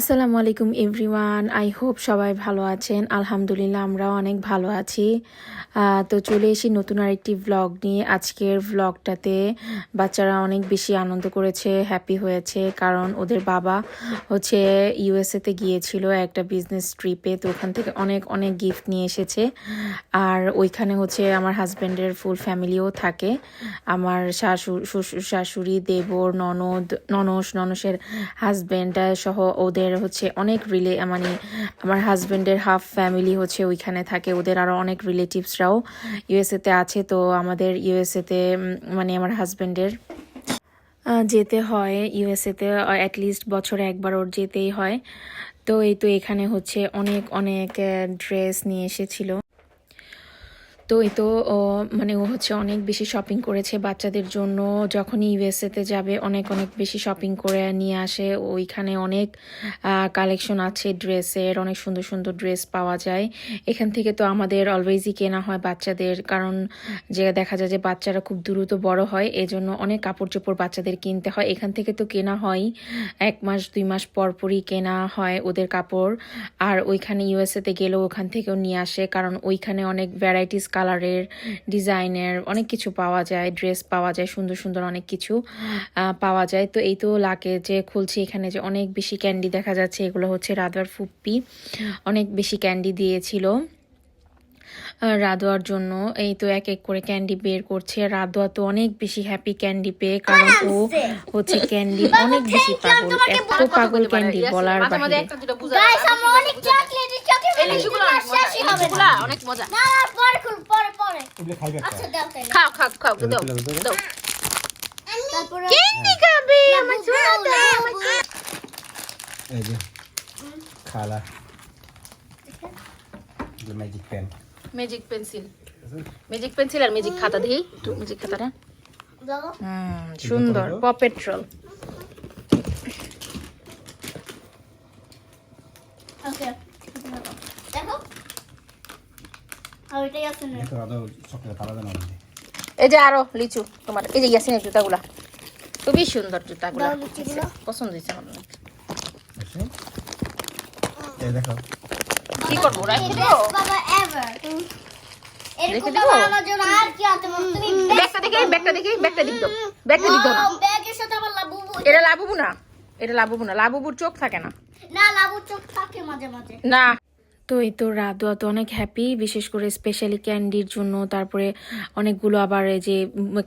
আসসালামু আলাইকুম everyone. I hope সবাই ভালো আছেন। আলহামদুলিল্লাহ আমরাও অনেক ভালো আছি। তো চলে এসি নতুন আরেকটি ভ্লগ নিয়ে আজকের ভ্লগটাতে বাচ্চারা অনেক বেশি আনন্দ করেছে হ্যাপি হয়েছে। কারণ ওদের বাবা হচ্ছে ইউএসএতে গিয়েছিল একটা বিজনেস ট্রিপে তো ওখান থেকে অনেক অনেক গিফট নিয়ে এসেছে। আর ওইখানে হচ্ছে আমার হাজব্যান্ডের ফুল ফ্যামিলিও থাকে। আমার শাশুড় শ্বশুর, শাশুড়ি, দেবর, ননদ, ননস, ননসের হাজব্যান্ড সহ ওদের হচ্ছে অনেক রিলে মানে আমার হাজব্যান্ডের হাফ ফ্যামিলি হচ্ছে ওইখানে থাকে। ওদের আরও অনেক রিলেটিভসরাও ইউএসএতে আছে, তো আমাদের ইউএসএতে মানে আমার হাজব্যান্ডের যেতে হয় ইউএসএতে অ্যাটলিস্ট বছরে একবার ওর যেতেই হয়। তো এই তো এখানে হচ্ছে অনেক অনেক ড্রেস নিয়ে এসেছিল। তো এই তো মানে ও হচ্ছে অনেক বেশি শপিং করেছে বাচ্চাদের জন্য। যখনই ইউএসএতে যাবে, অনেক অনেক বেশি শপিং করে নিয়ে আসে। ওইখানে অনেক কালেকশন আছে ড্রেসের, অনেক সুন্দর সুন্দর ড্রেস পাওয়া যায়। এখান থেকে তো আমাদের অলওয়েজই কেনা হয় বাচ্চাদের, কারণ যে দেখা যায় যে বাচ্চারা খুব দ্রুত বড় হয়, এজন্য অনেক কাপড় চোপড় বাচ্চাদের কিনতে হয়। এখান থেকে তো কেনা হয়, এক মাস, দুই মাস পর পরই কেনা হয় ওদের কাপড়। আর ওইখানে ইউএসএতে গেলেও ওখান থেকেও নিয়ে আসে, কারণ ওইখানে অনেক ভ্যারাইটিস কালারের ডিজাইনের অনেক কিছু পাওয়া যায়, ড্রেস পাওয়া যায়, সুন্দর সুন্দর অনেক কিছু পাওয়া যায়। তো এই তো লাকে যে খুলছি এখানে যে অনেক বেশি ক্যান্ডি দেখা যাচ্ছে, এগুলো হচ্ছে রাদার ফুপ্পি। অনেক বেশি ক্যান্ডি দিয়েছিল। রাধোয়ার জন্য। এই তো এক এক করে ক্যান্ডি বের করছে। রাধোয়া তো অনেক বেশি হ্যাপি ক্যান্ডি পেয়ে কারণ ও হচ্ছে ক্যান্ডি অনেক বেশি পাগল। এত পাগল ক্যান্ডি বলার বাইরে। একটা দুটো বুঝা গাইস আমরা অনেক চকলেট চকলেট এই লিচুগুলো অনেক মজা শেষই হবে না। অনেক মজা। না না পরে খুল পরে আচ্ছা দাও খাও খাও খাও দাও দাও। তারপরে কেন্ডি খাবে আমার দাও এই যে খালা। Magic pen magic pencil magic pencil আর ম্যাজিক খাতা দিই একটু ম্যাজিক খাতাটা। দাও। হুম সুন্দর প পেট্রোল এই যে আরও লিচু তোমার এই যে ইয়াসিনের জুতাগুলা। খুবই সুন্দর জুতাগুলা। দাও লিচুগুলো। পছন্দ হয়েছে আমার অনেক। দেখো। কি করব রাখি দেবো বেস্ট বাবা এভার এরকম রেখে দিবো? ব্যাগটা দেখি ব্যাগটা দেখি ব্যাগটা দিক দাও ব্যাগটা দাও এটা লাভবু না এটা লাবুবু না লাভবুর চোখ থাকে না। না লাভবুর চোখ থাকে মাঝে মাঝে। না। তো এই তো রাধুয়া তো অনেক হ্যাপি বিশেষ করে স্পেশালি ক্যান্ডির জন্য। তারপরে অনেকগুলো আবার এই যে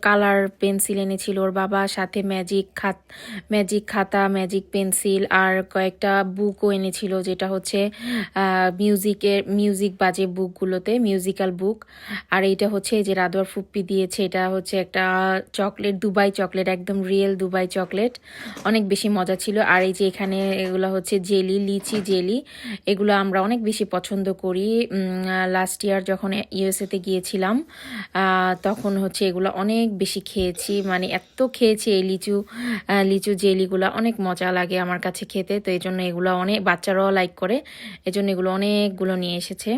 কালার পেন্সিল এনেছিল ওর বাবা, সাথে ম্যাজিক খাত ম্যাজিক খাতা ম্যাজিক পেন্সিল আর কয়েকটা বুকও এনেছিল, যেটা হচ্ছে মিউজিকের মিউজিক বাজে বুকগুলোতে মিউজিক্যাল বুক আর এইটা হচ্ছে যে রাধুয়ার ফুপ্পি দিয়েছে, এটা হচ্ছে একটা চকলেট দুবাই চকলেট একদম রিয়েল দুবাই চকলেট অনেক বেশি মজা ছিল। আর এই যে এখানে এগুলো হচ্ছে জেলি, লিচি জেলি, এগুলো আমরা অনেক বেশি পছন্দ করি। লাস্ট ইয়ার যখন ইউএসএতে গিয়েছিলাম তখন হচ্ছে এগুলো অনেক বেশি খেয়েছি। মানে এত খেয়েছি এই লিচু লিচু জেলিগুলো, অনেক মজা লাগে আমার কাছে খেতে। তো এই জন্য এগুলো অনেক, বাচ্চারাও লাইক করে। এজন্য এগুলো অনেকগুলো নিয়ে এসেছে।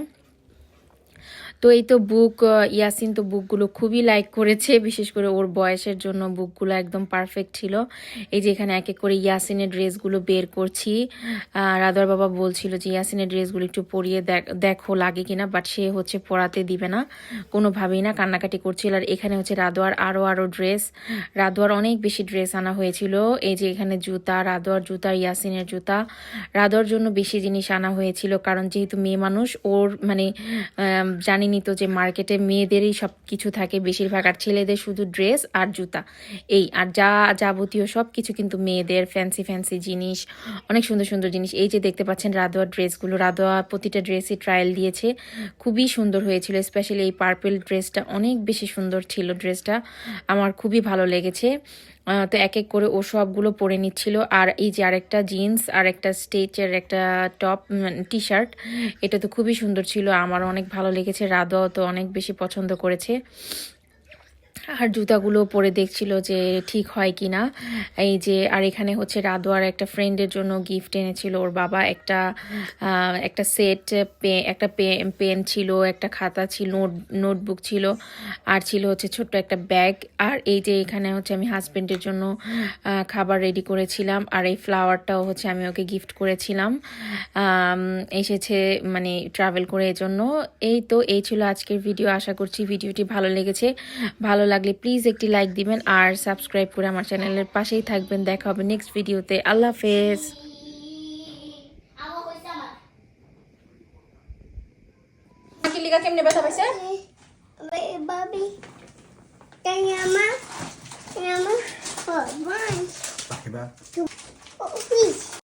তো এই তো বুক ইয়াসিন তো বুকগুলো খুবই লাইক করেছে বিশেষ করে ওর বয়সের জন্য বুকগুলো একদম পারফেক্ট ছিল। এই যে এখানে এক এক করে ইয়াসিনের ড্রেসগুলো বের করছি। রাধার বাবা বলছিল যে ইয়াসিনের ড্রেসগুলো একটু পরিয়ে দেখ- লাগে কিনা? বাট সে হচ্ছে পরাতে দিবে না কোনোভাবেই না কান্নাকাটি করছিল। আর এখানে হচ্ছে রাধোয়ার আরও আরও ড্রেস রাধোয়ার অনেক বেশি ড্রেস আনা হয়েছিল। এই যে এখানে জুতা রাধোয়ার জুতা ইয়াসিনের জুতা। রাধোয়ার জন্য বেশি জিনিস আনা হয়েছিল কারণ যেহেতু মেয়ে মানুষ ওর মানে আম, জানিনি তো যে মার্কেটে মেয়েদেরই সব কিছু থাকে, বেশিরভাগ। আর ছেলেদের শুধু ড্রেস আর জুতা। এই, আর যা যাবতীয় সব কিছু কিন্তু মেয়েদের ফ্যান্সি ফ্যান্সি জিনিস, অনেক সুন্দর সুন্দর জিনিস। এই যে দেখতে পাচ্ছেন রাধোয়ার ড্রেসগুলো, রাধোয়া প্রতিটা ড্রেসই ট্রায়াল দিয়েছে। খুবই সুন্দর হয়েছিল স্পেশালি এই পার্পেল ড্রেসটা অনেক বেশি সুন্দর ছিল ড্রেসটা আমার খুবই ভালো লেগেছে। তো এক এক করে ও সবগুলো পরে নিচ্ছিল। আর এই যে আরেকটা জিন্স আর একটা স্টেচের একটা টপ টি শার্ট এটা তো খুবই সুন্দর ছিল। আমার অনেক ভালো লেগেছে। রাধাও তো অনেক বেশি পছন্দ করেছে। আর জুতাগুলো পরে দেখছিল যে ঠিক হয় কি না এই যে, আর এখানে হচ্ছে রাদোয়ার একটা ফ্রেন্ডের জন্য গিফট এনেছিল। ওর বাবা একটা একটা সেট একটা পেন ছিল, একটা খাতা ছিল, নোট, নোটবুক ছিল, আর ছিল হচ্ছে ছোট্ট একটা ব্যাগ আর এই যে এখানে হচ্ছে আমি হাজব্যান্ডের জন্য খাবার রেডি করেছিলাম। আর এই ফ্লাওয়ারটাও হচ্ছে আমি ওকে গিফট করেছিলাম। এসেছে মানে ট্রাভেল করে এজন্য। এই তো, এই ছিল আজকের ভিডিও আশা করছি ভিডিওটি ভালো লেগেছে। ভালো লাগলে প্লিজ একটি লাইক দিবেন আর সাবস্ক্রাইব করে আমার চ্যানেলের পাশেই থাকবেন। দেখা হবে নেক্সট ভিডিওতে আল্লাহ হাফেজ। লিগা কেমনে ব্যথা পাইছে.